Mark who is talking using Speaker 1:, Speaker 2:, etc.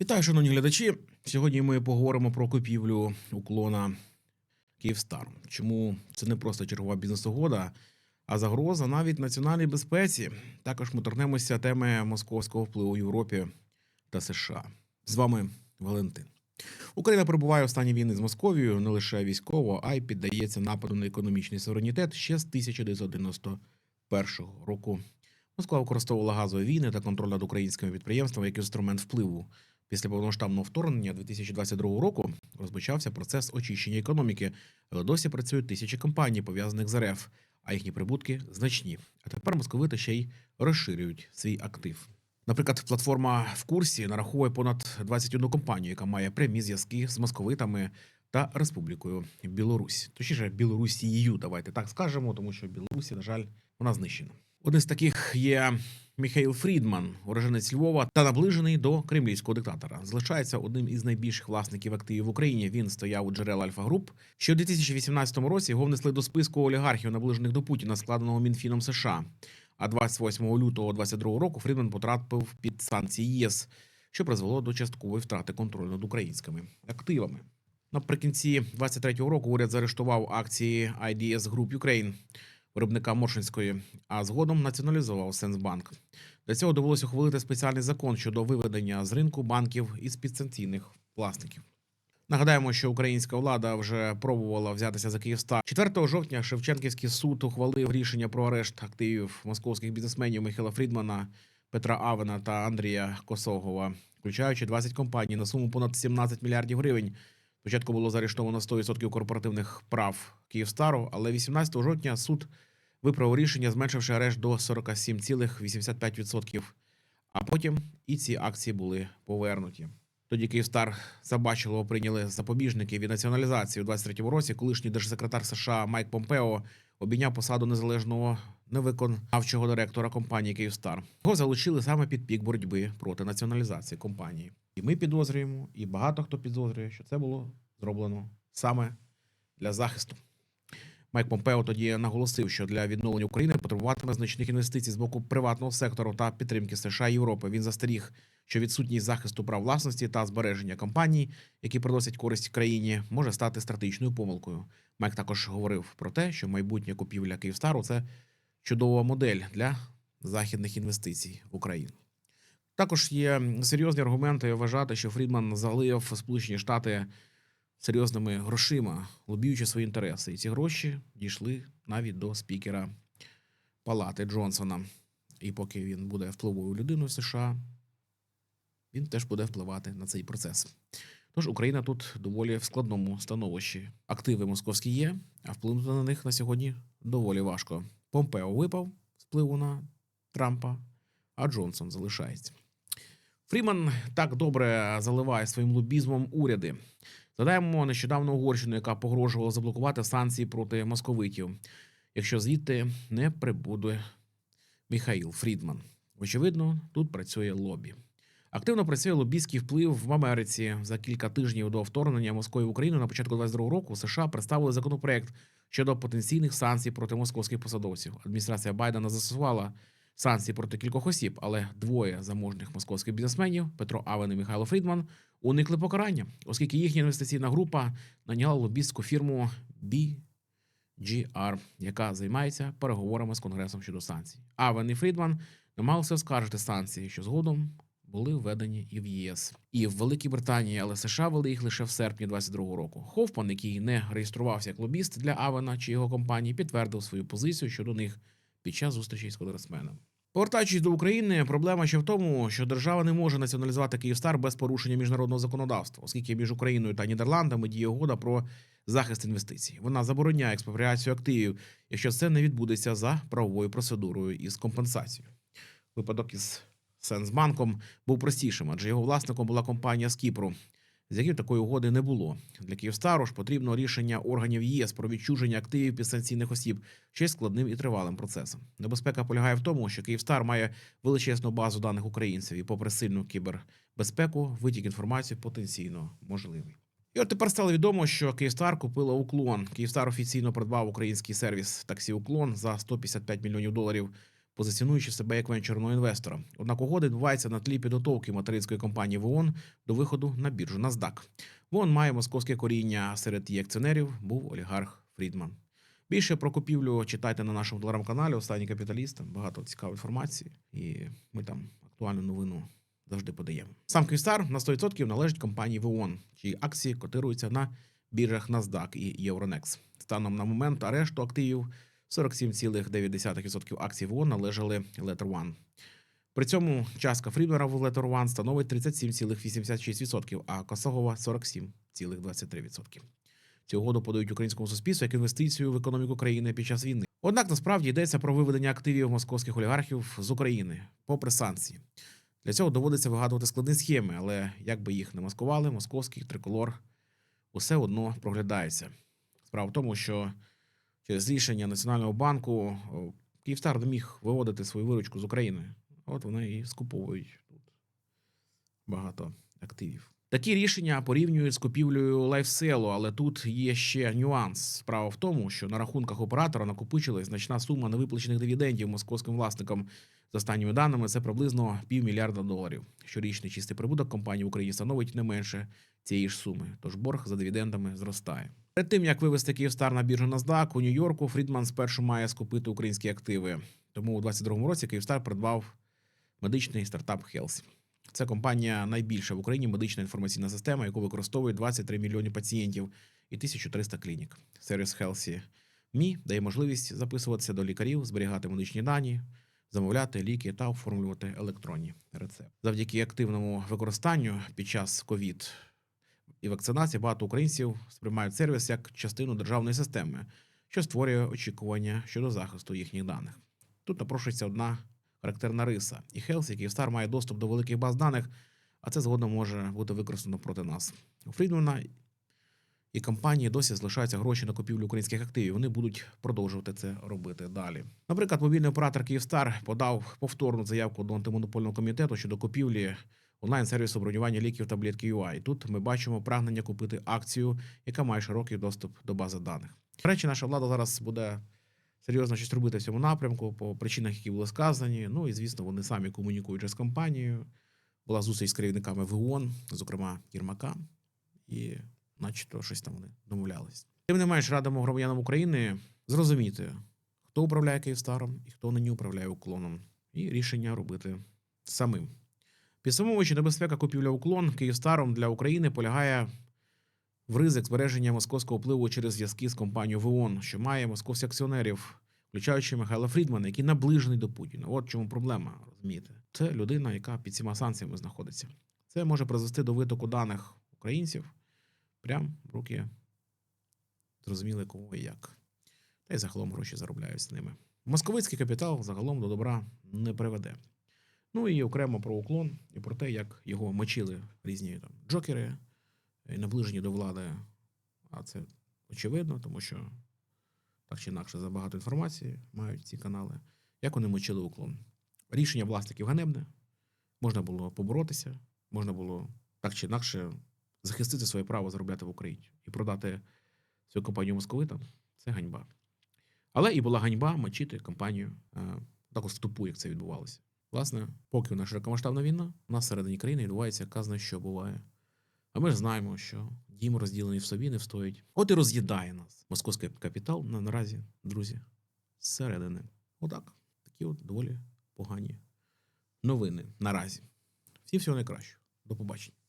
Speaker 1: Вітаю, шановні глядачі. Сьогодні ми поговоримо про купівлю уклона Київстар. Чому це не просто чергова бізнес-угода, а загроза навіть національній безпеці. Також ми торкнемося теми московського впливу в Європі та США. З вами Валентин. Україна перебуває в стані війни з Московією не лише військово, а й піддається нападу на економічний суверенітет ще з 1991 року. Москва використовувала газові війни та контроль над українськими підприємствами як інструмент впливу. Після повномасштабного вторгнення 2022 року розпочався процес очищення економіки, досі працюють тисячі компаній, пов'язаних з РФ, а їхні прибутки значні. А тепер московити ще й розширюють свій актив. Наприклад, платформа в курсі нараховує понад 21 компанію, яка має прямі зв'язки з московитами та Республікою Білорусь. Точніше, Білорусією, давайте так скажемо, тому що Білорусі, на жаль, вона знищена. Один з таких є Міхаїл Фрідман, уроженець Львова та наближений до кремлівського диктатора. Залишається одним із найбільших власників активів в Україні. Він стояв у джерел Альфа Груп. Ще у 2018 році його внесли до списку олігархів, наближених до Путіна, складеного Мінфіном США. А 28 лютого 2022 року Фрідман потрапив під санкції ЄС, що призвело до часткової втрати контролю над українськими активами. Наприкінці 23-го року уряд заарештував акції IDS Group Ukraine, виробника Моршинської, а згодом націоналізував Сенсбанк. Для цього довелося ухвалити спеціальний закон щодо виведення з ринку банків із підсанкційних власників. Нагадаємо, що українська влада вже пробувала взятися за Київстар. 4 жовтня Шевченківський суд ухвалив рішення про арешт активів московських бізнесменів Михайла Фрідмана, Петра Авена та Андрія Косогова, включаючи 20 компаній на суму понад 17 мільярдів гривень. Спочатку було заарештовано 100% корпоративних прав Київстару, але 18 жовтня суд виправив рішення, зменшивши арешт до 47,85%. А потім і ці акції були повернуті. Тоді Київстар Забачило прийняли запобіжники від націоналізації у 23-му році. Колишній держсекретар США Майк Помпео обійняв посаду незалежного невиконавчого директора компанії Київстар. Його залучили саме під пік боротьби проти націоналізації компанії. І ми підозрюємо, і багато хто підозрює, що це було зроблено саме для захисту. Майк Помпео тоді наголосив, що для відновлення України потребуватиме значних інвестицій з боку приватного сектору та підтримки США і Європи. Він застеріг, що відсутність захисту прав власності та збереження компаній, які приносять користь країні, може стати стратегічною помилкою. Майк також говорив про те, що майбутня купівля Київстару це чудова модель для західних інвестицій в Україну. Також є серйозні аргументи вважати, що Фрідман залив Сполучені Штати серйозними грошима, лобіючи свої інтереси. І ці гроші дійшли навіть до спікера Палати Джонсона. І поки він буде впливовою людиною в США, він теж буде впливати на цей процес. Тож Україна тут доволі в складному становищі. Активи московські є, а вплинути на них на сьогодні доволі важко. Помпео випав з впливу на Трампа, а Джонсон залишається. Фріман так добре заливає своїм лобізмом уряди. Згадаємо нещодавно Угорщину, яка погрожувала заблокувати санкції проти московитів, якщо звідти не прибуде Міхаїл Фрідман. Очевидно, тут працює лобі. Активно працює лобійський вплив в Америці. За кілька тижнів до вторгнення Москви в Україну на початку 22 року США представили законопроект щодо потенційних санкцій проти московських посадовців. Адміністрація Байдена застосувала санкції проти кількох осіб, але двоє заможних московських бізнесменів Петро Авен і Михайло Фрідман уникли покарання, оскільки їхня інвестиційна група наняла лобістську фірму BGR, яка займається переговорами з конгресом щодо санкцій. Авен і Фрідман намагалися оскаржити санкції, що згодом були введені і в ЄС, і в Великій Британії, але США ввели їх лише в серпні 22-го року. Хофман, який не реєструвався як лобіст для Авена чи його компанії, підтвердив свою позицію щодо них під час зустрічі з конгресменом. Повертаючись до України, проблема ще в тому, що держава не може націоналізувати Київстар без порушення міжнародного законодавства, оскільки між Україною та Нідерландами діє угода про захист інвестицій. Вона забороняє експропріацію активів, якщо це не відбудеться за правовою процедурою із компенсацією. Випадок із Сенсбанком був простішим, адже його власником була компанія з Кіпру, з якою такої угоди не було. Для Київстару ж потрібно рішення органів ЄС про відчуження активів підсанкційних осіб ще й складним і тривалим процесом. Небезпека полягає в тому, що Київстар має величезну базу даних українців, і, попри сильну кібербезпеку, витік інформації потенційно можливий. І от тепер стало відомо, що Київстар купила уклон. Київстар офіційно придбав український сервіс таксі Уклон за 155 мільйонів доларів. Позиціонуючи себе як венчурного інвестора. Однак угода відбувається на тлі підготовки материнської компанії ВООН до виходу на біржу NASDAQ. ВООН має московське коріння, а серед її акціонерів був олігарх Фрідман. Більше про купівлю читайте на нашому телеграм-каналі Останній капіталіст. Там багато цікавої інформації, і ми там актуальну новину завжди подаємо. Сам Київстар на 100% належить компанії ВООН, чиї акції котируються на біржах NASDAQ і Euronext. Станом на момент арешту активів 47,9% акцій ВООН належали Letter One. При цьому частка Фрідмера в Letter One становить 37,86%, а Косогова 47,23%. Цю угоду подають українському суспільству як інвестицію в економіку країни під час війни. Однак насправді йдеться про виведення активів московських олігархів з України, попри санкції. Для цього доводиться вигадувати складні схеми, але як би їх не маскували, московський триколор усе одно проглядається. Справа в тому, що через рішення Національного банку Київстар не міг виводити свою виручку з України. От вони і скуповують тут багато активів. Такі рішення порівнюють з купівлею лайфселу, але тут є ще нюанс. Справа в тому, що на рахунках оператора накопичилась значна сума невиплачених дивідендів московським власникам. За останніми даними, це приблизно півмільярда доларів. Щорічний чистий прибуток компанії в Україні становить не менше цієї ж суми, тож борг за дивідендами зростає. Перед тим як вивести Київстар на біржу NASDAQ у Нью-Йорку, Фрідман спершу має скупити українські активи. Тому у 2022 році Київстар придбав медичний стартап Хелсі. Це компанія найбільша в Україні медична інформаційна система, яку використовують 23 мільйони пацієнтів і 1300 клінік. Сервіс Healthy Me дає можливість записуватися до лікарів, зберігати медичні дані, замовляти ліки та оформлювати електронні рецепти. Завдяки активному використанню під час ковід і вакцинації багато українців сприймають сервіс як частину державної системи, що створює очікування щодо захисту їхніх даних. Тут напрошується одна характерна риса. І Health, і Київстар має доступ до великих баз даних, а це згодом може бути використано проти нас. У Фрідмана і компанії досі залишаються гроші на купівлю українських активів. Вони будуть продовжувати це робити далі. Наприклад, мобільний оператор Київстар подав повторну заявку до антимонопольного комітету щодо купівлі онлайн-сервісу бронювання ліків таблетки UI. Тут ми бачимо прагнення купити акцію, яка має широкий доступ до бази даних. До речі, наша влада зараз буде серйозно щось робити в цьому напрямку по причинах, які були сказані. Ну і звісно, вони самі комунікують з компанією. Була зустріч з керівниками ВОН, зокрема Єрмака, і начебто щось там вони домовлялись. Тим не менш, радимо громадянам України зрозуміти, хто управляє Київстаром і хто нині управляє уклоном, і рішення робити самим. Підсумовуючи небезпека купівля уклон Київстаром для України полягає в ризик збереження московського впливу через зв'язки з компанією ВОН, що має московських акціонерів, включаючи Михайла Фрідмана, який наближений до Путіна. От чому проблема, розумієте? Це людина, яка під цими санкціями знаходиться. Це може призвести до витоку даних українців прямо руки зрозуміли кого і як. Та й загалом гроші заробляють з ними. Московицький капітал загалом до добра не приведе. Ну і окремо про уклон і про те, як його мочили різні там джокери, наближені до влади. А це очевидно, тому що так чи інакше забагато інформації мають ці канали. Як вони мочили уклон? Рішення власників ганебне, можна було поборотися, можна було так чи інакше захистити своє право заробляти в Україні і продати цю компанію московитам це ганьба. Але і була ганьба мочити компанію е, також тупу, як це відбувалося. Власне, поки у нас широкомасштабна війна, у нас всередині країни відбувається казна, що буває. А ми ж знаємо, що дім розділений в собі не встоїть. От і роз'їдає нас московський капітал на наразі, друзі, зсередини. Отак. Такі от доволі погані новини наразі. Всім всього найкращого. До побачення.